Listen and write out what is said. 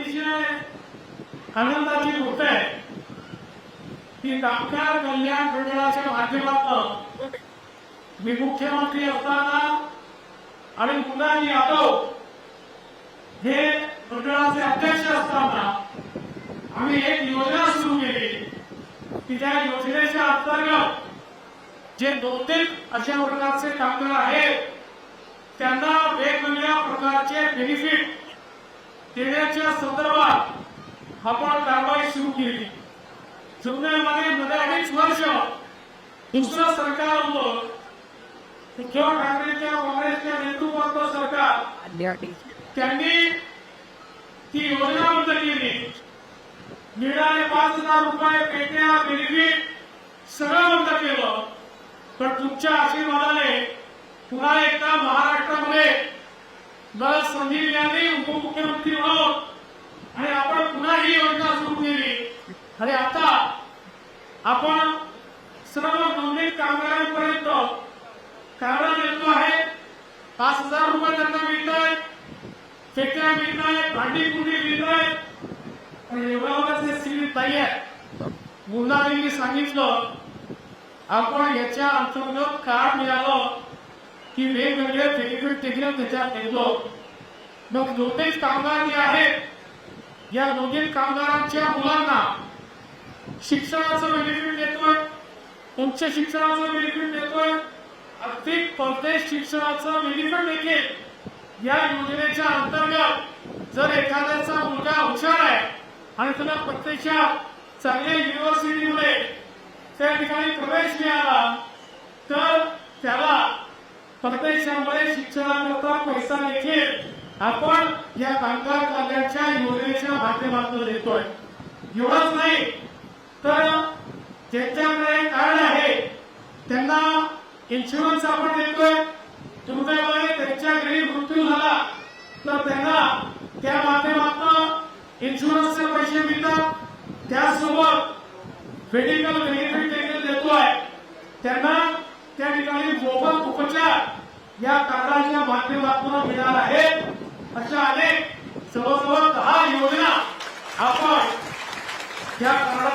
अतिशय आनंदाची गोष्ट आहे. की कामगार कल्याण मंडळाच्या माध्यमातून मी मुख्यमंत्री असताना आणि मुलाजी यादव हे मंडळाचे अध्यक्ष असताना आम्ही एक योजना सुरू केली. की त्या योजनेच्या अंतर्गत जे दोन तीन अशा प्रकारचे कामगार आहेत त्यांना वेगवेगळ्या प्रकारचे बेनिफिट देण्याच्या संदर्भात आपण कारवाई सुरू केली. जुन्नरमध्ये मध्ये अडीच वर्ष दुसरं सरकार होतं. उद्धव ठाकरेच्या काँग्रेसच्या नेतृत्वातलं सरकार. त्यांनी ती योजना बंद केली. मिळणारे पाच हजार रुपये पेट्या बेनिफिट सगळं बंद केलं. पण तुमच्या आशीर्वादाने पुन्हा एकदा महाराष्ट्रामध्ये मला संधी मिळाली उपमुख्यमंत्री म्हणून आणि आपण पुन्हा ही योजना सुरू केली. आणि आता आपण सर्व नोंदणी कामगारांपर्यंत कामगार येतो आहे. पाच हजार रुपये त्यांना मिळत आहेत फेक्या मिळत आहेत भांडी कुंडी मिळत आहेत आणि एवढ्यावरच हे सीमित नाही आहे मुलांनी सांगितलं आपण याच्या अंतर्गत कार्ड मिळालं. की वेगवेगळे बेनिफिट देखील त्याच्यात येतो मग नोंदणीत कामगार जे आहेत. या नोंदणीत कामगारांच्या मुलांना शिक्षणाचं बेनिफिट देतोय उच्च शिक्षणाचं बेनिफिट देतोय अगदी परदेश शिक्षणाचं बेनिफिट देखील या योजनेच्या अंतर्गत जर एखाद्याचा मुलगा हुशार आहे आणि त्याला प्रत्यक्षात चांगल्या युनिव्हर्सिटीमध्ये त्या ठिकाणी प्रवेश मिळाला परदेशामध्ये शिक्षणाकरता पैसा देखील आपण या कामगार कार्याच्या योजनेच्या माध्यमातून देतोय. एवढंच नाही तर ज्यांच्याकडे कार्ड आहे त्यांना इन्शुरन्स आपण देतोय. दुर्दैवाने त्यांच्या घरी मृत्यू झाला तर त्यांना त्या माध्यमातून इन्शुरन्सचे पैसे मिळतात. त्यासोबत मेडिकल बेनिफिट देखील देतोय. त्यांना मोफत या कार्डाच्या माध्यमातून मिळणार आहेत अशा अनेक जवळजवळ दहा योजना आपण या कार्डाच्या